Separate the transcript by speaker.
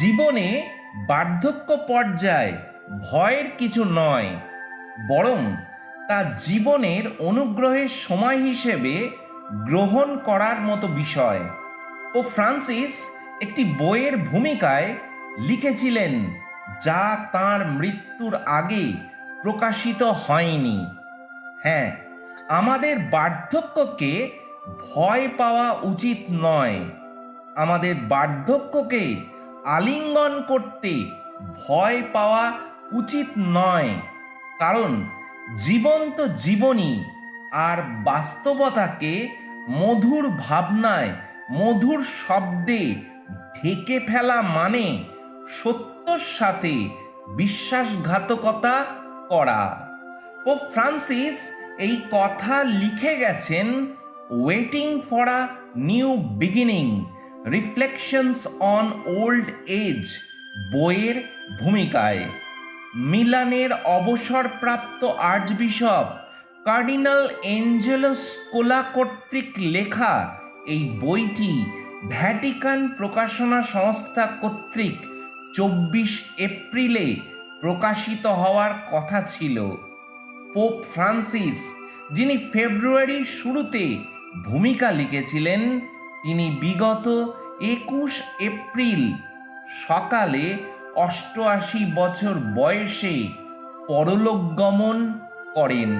Speaker 1: জীবনে বার্ধক্য পর্যায় ভয়ের কিছু নয়, বরং তা জীবনের অনুগ্রহের সময় হিসেবে গ্রহণ করার মতো বিষয়। ও ফ্রান্সিস একটি বইয়ের ভূমিকায় লিখেছিলেন, যা তার মৃত্যুর আগে প্রকাশিত হয়নি। হ্যাঁ আমাদের বার্ধক্যকে ভয় পাওয়া উচিত নয়। আমাদের বার্ধক্যকে আলিঙ্গন করতে ভয় পাওয়া উচিত নয়। কারণ জীবন্ত জীবনী আর বাস্তবতাকে মধুর ভাবনায়, মধুর শব্দে ঢেকে ফেলা মানে সত্যর সাথে বিশ্বাসঘাতকতা করা। ও ফ্রান্সিস এই কথা লিখে গেছেন waiting for a new beginning reflections on old age বইয়ের ভূমিকায়। মিলানের অবসরপ্রাপ্ত আর্চবিশপ কার্ডিনাল এঞ্জেলো স্কোলা কর্তৃক লেখা এই বইটি ভ্যাটিকান প্রকাশনা সংস্থা কর্তৃক চব্বিশ এপ্রিলে প্রকাশিত হওয়ার কথা ছিল। পোপ ফ্রান্সিস, যিনি ফেব্রুয়ারির শুরুতে ভূমিকা লিখেছিলেন তিনি বিগত একুশ এপ্রিল সকালে অষ্টআশি বছর বয়সে পরলোকগমন করেন।